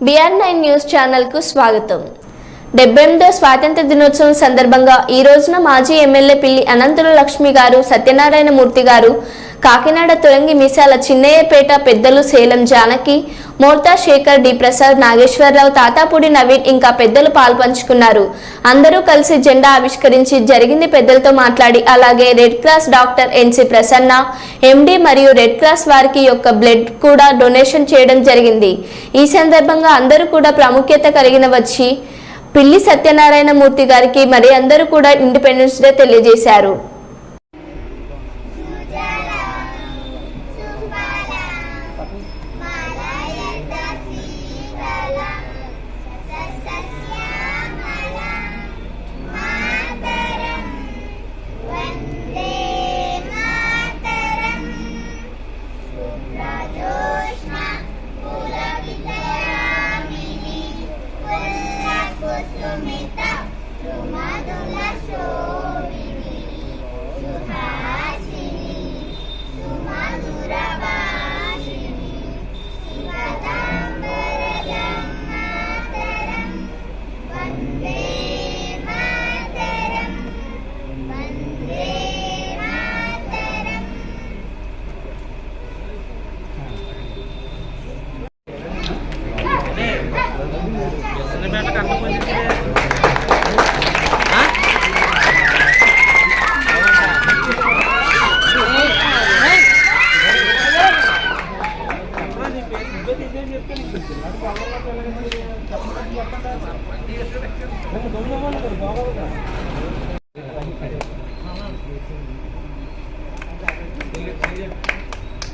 BR nine news ఛానల్కు స్వాగతం. డెబ్బెనిమిదో స్వాతంత్ర దినోత్సవం సందర్భంగా ఈ రోజున మాజీ ఎమ్మెల్యే పిల్లి అనంతుల లక్ష్మి గారు సత్యనారాయణ మూర్తి గారు కాకినాడ తొలంగి మీసాల చిన్నయ్యపేట పెద్దలు సేలం జానకి మోర్తా శేఖర్ డి ప్రసాద్ నాగేశ్వరరావు తాతాపూడి నవీన్ ఇంకా పెద్దలు పాల్పంచుకున్నారు. అందరూ కలిసి జెండా ఆవిష్కరించి జరిగింది పెద్దలతో మాట్లాడి అలాగే red cross doctor NC Prasanna MD మరియు రెడ్ క్రాస్ వారికి యొక్క బ్లడ్ కూడా డొనేషన్ చేయడం జరిగింది. ఈ సందర్భంగా అందరూ కూడా ప్రాముఖ్యత కలిగిన వచ్చి పిల్లి సత్యనారాయణ మూర్తి గారికి మరి అందరూ కూడా ఇండిపెండెన్స్ డే తెలియజేశారు. Dios lo meta.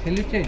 వెళ్ళిచ్చేయి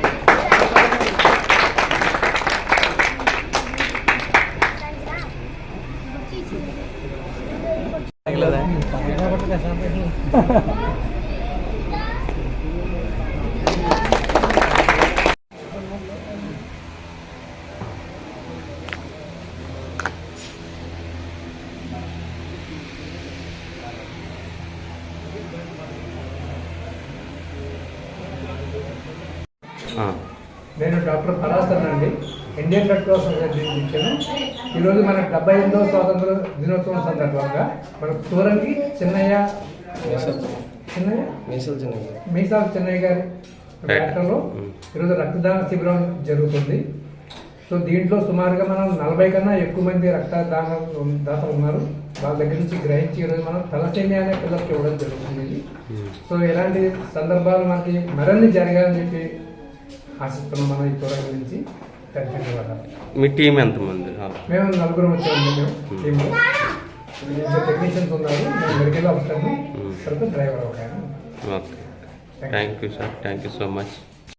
నేను డాక్టర్ పరాస్తానండి అండి. ఇండియన్ రెడ్ క్రాస్ వచ్చాను ఈరోజు మన డెబ్బై ఎనిమిదవ స్వాతంత్ర దినోత్సవం సందర్భంగా మన తూరంగి చిన్నయ్య చిన్నయ్య? మీసలు చిన్నయ్య గారి. పేటలో ఈరోజు రక్తదాన శిబిరం జరుగుతుంది. సో దీంట్లో సుమారుగా మనం నలభై కన్నా ఎక్కువ మంది రక్తదాన దాతలు ఉన్నారు. వాళ్ళ దగ్గర నుంచి గ్రహించి ఈరోజు మనం తలసేమి అనే పిల్లలకి ఇవ్వడం జరుగుతుంది. ఇది. సో ఇలాంటి సందర్భాలు మనకి మరిన్ని జరగాలని చెప్పి ఆశిస్తున్నాం మనం ఈ తూరం గురించి. మీ టీం ఎంతమంది? మేము నలుగురు వచ్చాము మేము టీంలో ఇద్దరు టెక్నీషియన్స్ ఉన్నారు నేను మెడికల్ ఆఫీసర్ని తర్వాత డ్రైవర్ ఒక ఆయన. Okay. Thank you sir thank you so much